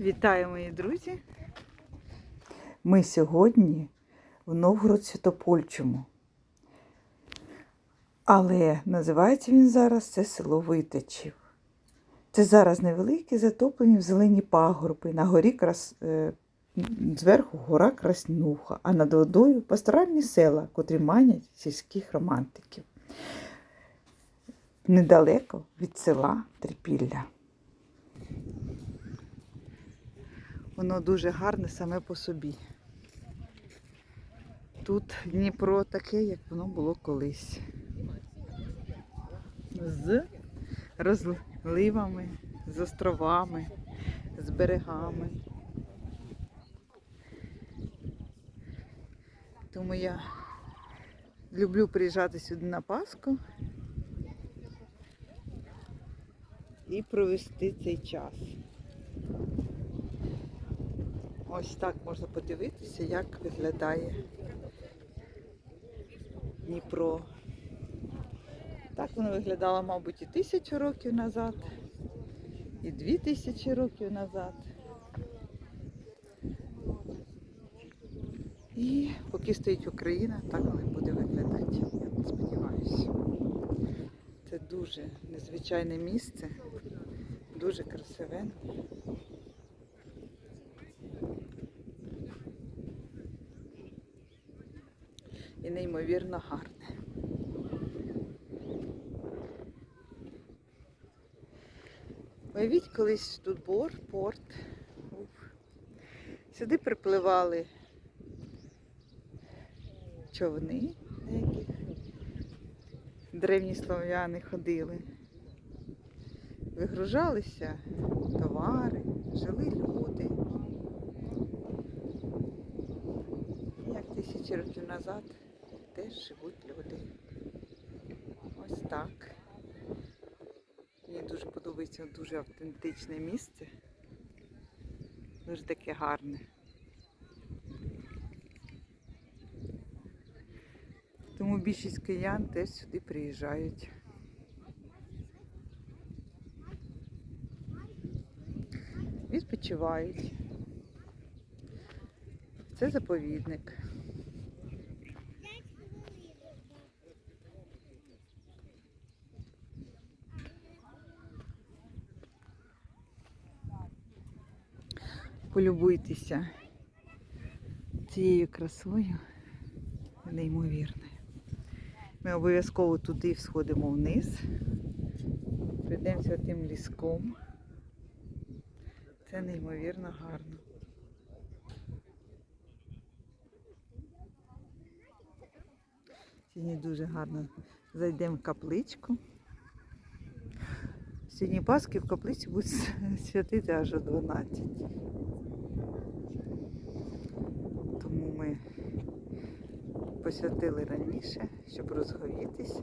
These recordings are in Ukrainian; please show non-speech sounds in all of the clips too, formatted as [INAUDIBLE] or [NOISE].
Вітаю, мої друзі. Ми сьогодні в Новгород Святопольчому. Але називається він зараз це село Витичів. Це зараз невеликі затоплені в зелені пагорби. На горі крас... е, зверху гора Краснуха, а над водою пасторальні села, котрі манять сільських романтиків. Недалеко від села Трипілля. Воно дуже гарне саме по собі. Тут Дніпро таке, як воно було колись. З розливами, з островами, з берегами. Тому я люблю приїжджати сюди на Пасху і провести цей час. Ось так можна подивитися, як виглядає Дніпро. Так воно виглядало, мабуть, і тисячу років назад, і дві тисячі років назад. І поки стоїть Україна, так воно буде виглядати. Я сподіваюся. Це дуже незвичайне місце, дуже красиве. І неймовірно гарне. Уявіть, колись тут бор, порт. Сюди припливали човни, на яких древні слов'яни ходили. Вигружалися товари, жили люди. Як тисячі років назад теж живуть люди. Ось так. Мені дуже подобається дуже автентичне місце. Дуже таке гарне. Тому більшість киян теж сюди приїжджають. Відпочивають. Це заповідник. Полюбуйтеся цією красою неймовірною. Ми обов'язково туди сходимо вниз, прийдемося тим ліском. Це неймовірно гарно. Сьогодні дуже гарно зайдемо в капличку. Сьогодні Пасхи в каплиці будуть [LAUGHS] святити аж о 12. Тому ми посвятили раніше, щоб розговітися,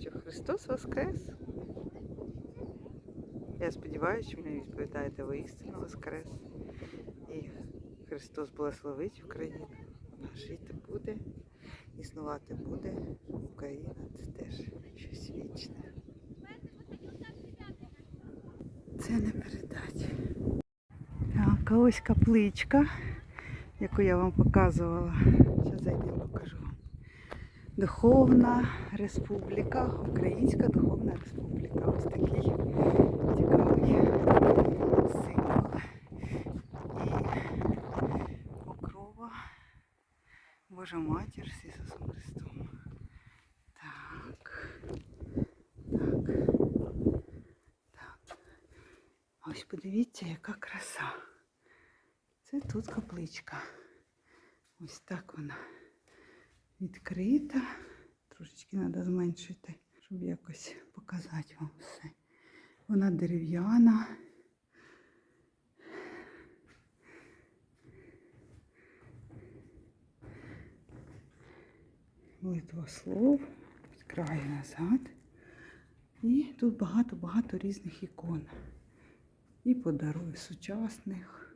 що Христос Воскрес. Я сподіваюся, що мені відповідаєте воістину Воскрес. І Христос благословить Україну. Вона жити буде, існувати буде. Україна це теж щось вічне. Це не передать. Так, а ось капличка, яку я вам показувала. Зараз зайдемо, покажу вам. Духовна республіка, Українська Духовна Республіка. Ось такий цікавий символ. І покрова Божа Матір з Ісусом Христом. Так. Так. Так. Ось подивіться, яка краса. Це тут капличка. Ось так вона відкрита. Трошечки треба зменшити, щоб якось показати вам все. Вона дерев'яна. Литва слов, від назад. І тут багато-багато різних ікон. І подарунків сучасних,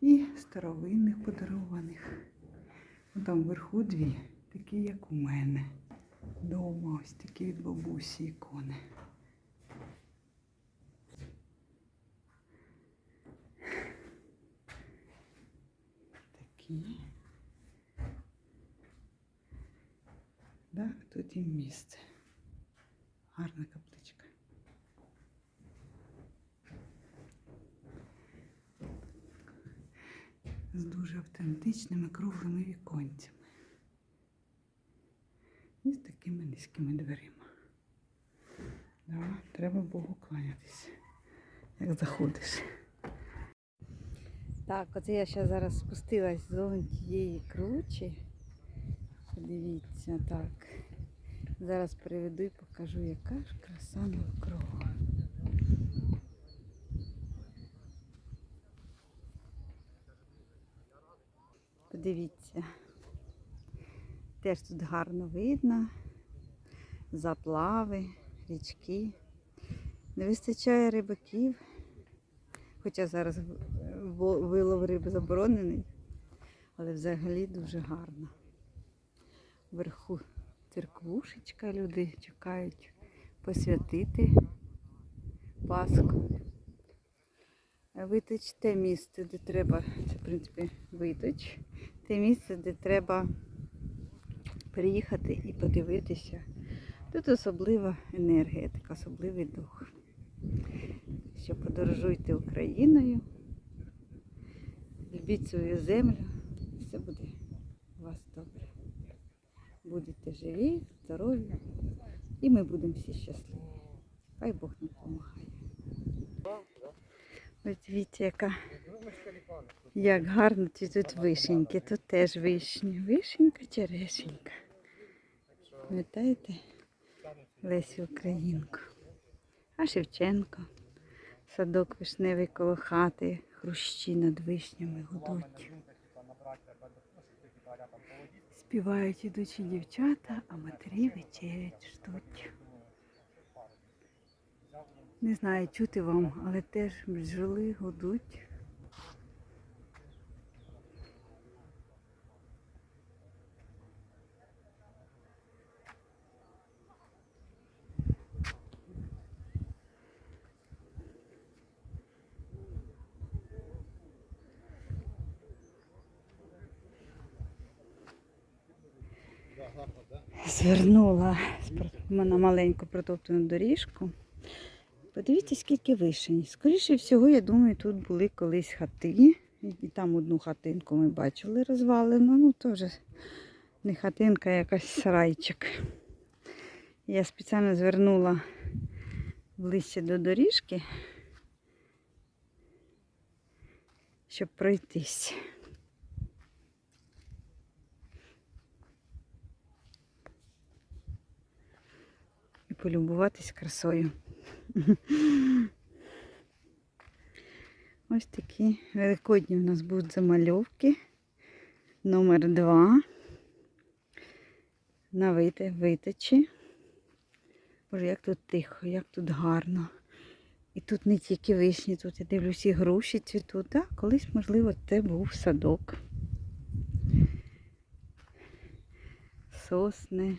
і старовинних подарованих. О, там вверху дві, такі, як у мене. Дома ось такі від бабусі ікони. Такі. Так, тут і місце. Гарна З дуже автентичними круглими віконцями. І з такими низькими дверима. Да, треба Богу кланятися, як заходиш. Так, оце я ще зараз спустилась з тієї кручі. Подивіться, так. Зараз приведу і покажу, яка ж краса навкруги. Подивіться. Теж тут гарно видно. Заплави, річки. Не вистачає рибаків. Хоча зараз вилов риби заборонений, але взагалі дуже гарно. Вверху церквушечка, люди чекають посвятити Пасху. Виточ місце, де треба, принципі виточ, те місце, де треба приїхати і подивитися. Тут особлива енергія, така особливий дух. Що подорожуйте Україною, любіть свою землю, все буде у вас добре. Будете живі, здорові, і ми будемо всі щасливі. Хай Бог нам допомагає. Ось дивіться, яка як гарно цвітуть вишеньки. Тут теж вишні. Вишенька, черешенька. Пам'ятаєте? Лесі Українку. А Шевченко. Садок вишневий коло хати, хрущі над вишнями гудуть. Співають ідучі дівчата, а матері вечерять ждуть. Не знаю, чути вам, але теж бджоли гудуть. Звернула на маленьку протоптану доріжку. Подивіться, скільки вишень. Скоріше всього, я думаю, тут були колись хати. І там одну хатинку ми бачили розвалену. Ну, теж не хатинка, а якась сарайчик. Я спеціально звернула ближче до доріжки, щоб пройтись. Полюбуватись красою. Ось такі великодні у нас будуть замальовки. Номер два. На вите- виточі. Боже, як тут тихо, як тут гарно. І тут не тільки вишні, тут я дивлюсь і груші цвітуть. Так, колись, можливо, це був садок. Сосни,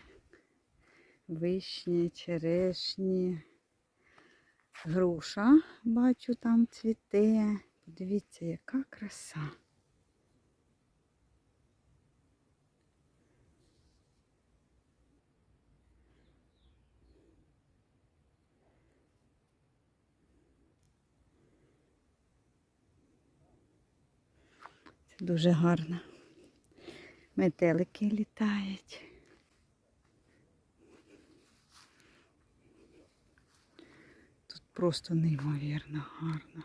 вишні, черешні. Груша, бачу, там цвіте. Подивіться, яка краса. Це дуже гарно. Метелики літають. Тут просто неймовірно гарно.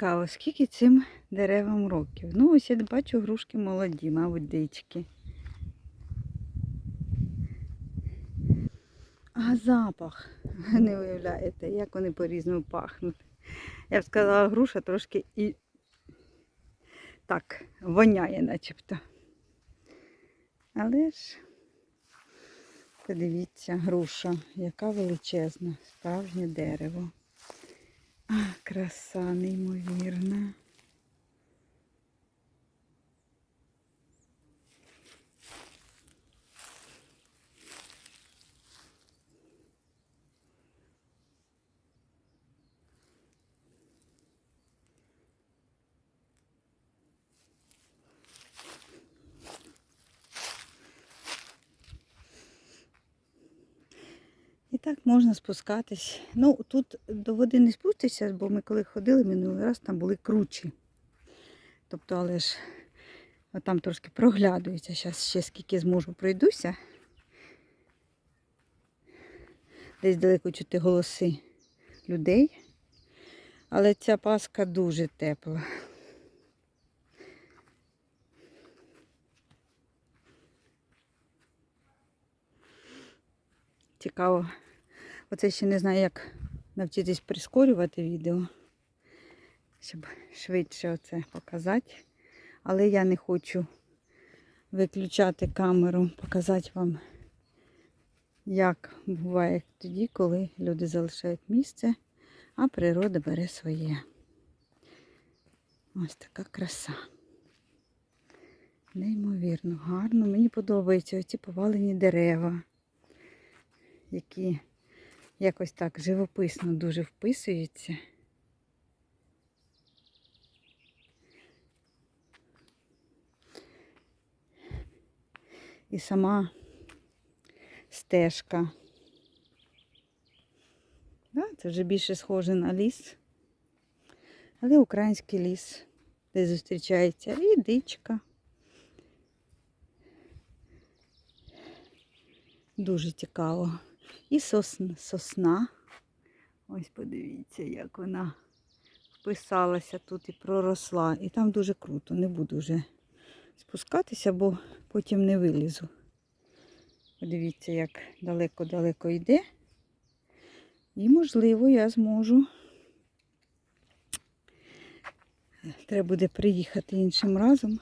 Цікаво, скільки цим деревам років. Ну, ось я бачу грушки молоді, мабуть, дички. А запах, [LAUGHS] не уявляєте, як вони по-різному пахнуть. Я б сказала, груша трошки і так воняє начебто. Але ж подивіться, груша, яка величезна, справжнє дерево. Краса неймовірна. І так можна спускатись. Ну, тут до води не спустишся, бо ми коли ходили минулий раз, там були кручі. Тобто, але ж там трошки проглядується. Зараз ще скільки зможу пройдуся. Десь далеко чути голоси людей. Але ця паска дуже тепла. Цікаво. Оце ще не знаю, як навчитись прискорювати відео, щоб швидше оце показати. Але я не хочу виключати камеру, показати вам, як буває тоді, коли люди залишають місце, а природа бере своє. Ось така краса. Неймовірно, гарно. Мені подобаються оці повалені дерева які якось так живописно дуже вписуються. І сама стежка. Да, це вже більше схоже на ліс, але український ліс, де зустрічається і дичка. Дуже цікаво. І сосна. сосна. Ось подивіться, як вона вписалася тут і проросла. І там дуже круто. Не буду вже спускатися, бо потім не вилізу. Подивіться, як далеко-далеко йде. І, можливо, я зможу. Треба буде приїхати іншим разом.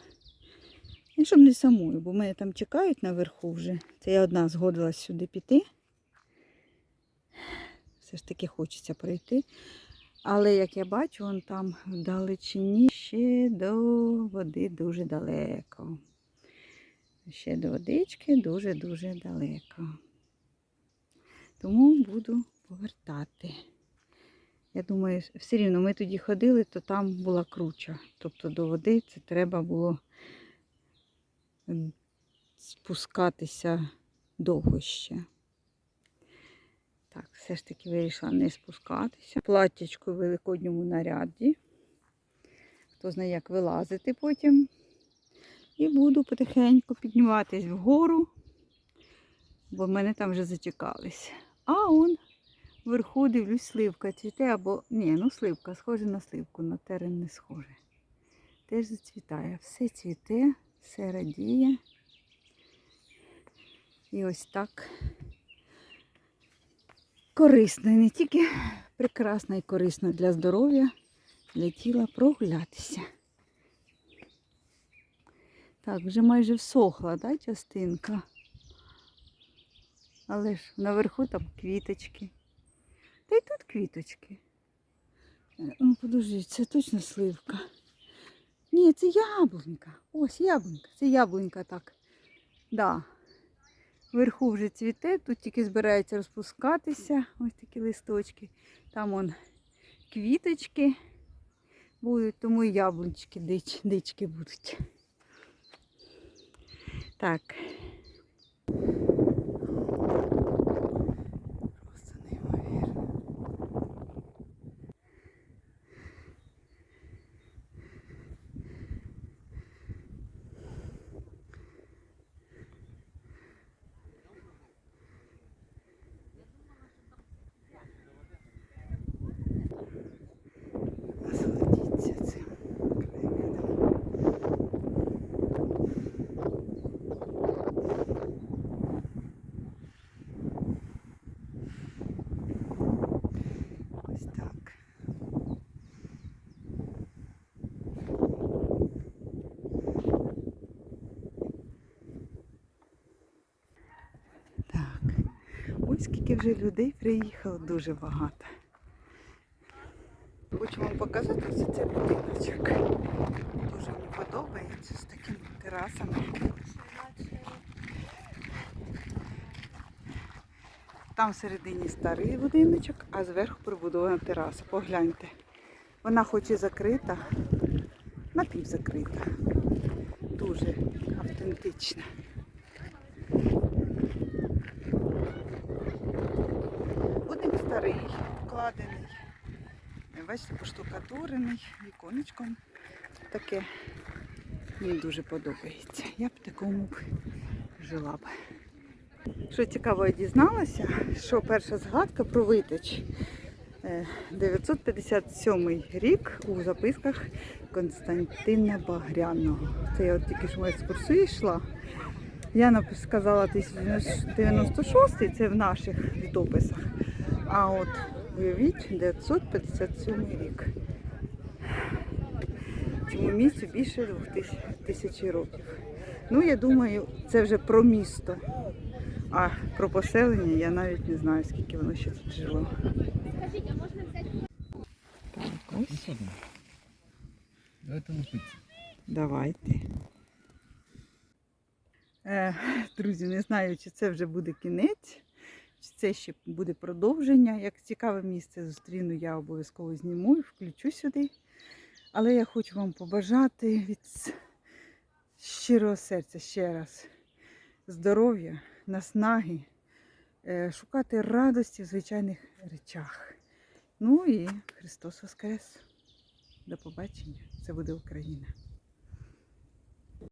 І щоб не самою, бо мене там чекають наверху вже. Це я одна згодилась сюди піти. Все ж таки хочеться пройти. Але, як я бачу, вон там в ще до води дуже далеко. Ще до водички дуже-дуже далеко. Тому буду повертати. Я думаю, все рівно ми тоді ходили, то там була круча. Тобто до води це треба було спускатися довго ще. Так, все ж таки вирішила не спускатися. Платтячко в великодньому наряді. Хто знає, як вилазити потім. І буду потихеньку підніматись вгору, бо в мене там вже зачекались. А он вверху дивлюсь, сливка цвіте або... Ні, ну сливка, схоже на сливку, на терен не схоже. Теж зацвітає. Все цвіте, все радіє. І ось так корисно. Не тільки прекрасно і корисно для здоров'я, для тіла прогулятися. Так, вже майже всохла, да, частинка. Але ж наверху там квіточки. Та й тут квіточки. Е, Ну, подожди, це точно сливка. Ні, це яблунька. Ось яблунька. Це яблунька так. Да. Вверху вже цвіте, тут тільки збирається розпускатися. Ось такі листочки. Там он квіточки будуть, тому і яблучки дич, дички будуть. Так. Просто неймовірно. Насладіться цим краєвидом. Скільки вже людей приїхало, дуже багато. Хочу вам показати ось цей будиночок. Дуже мені подобається з такими терасами. Там всередині старий будиночок, а зверху прибудована тераса. Погляньте. Вона хоч і закрита, напівзакрита. Дуже автентична. Старий, вкладений. Бачите, поштукатурений, віконечком таке. Мені дуже подобається. Я б такому б жила б. Що цікаво, я дізналася, що перша згадка про виточ е, 957 рік у записках Константина Багряного. Це я от тільки що в екскурсію йшла. Я сказала 1096, це в наших літописах. А от уявіть, 957 рік. Цьому місцю більше двох тисяч- тисячі років. Ну, я думаю, це вже про місто. А про поселення я навіть не знаю, скільки воно ще тут жило. Скажіть, а можна взяти Так, ось. Давайте лупиться. Давайте. Е, друзі, не знаю, чи це вже буде кінець, це ще буде продовження. Як цікаве місце зустріну, я обов'язково зніму і включу сюди. Але я хочу вам побажати від щирого серця ще раз здоров'я, наснаги, е, шукати радості в звичайних речах. Ну і Христос Воскрес! До побачення! Це буде Україна.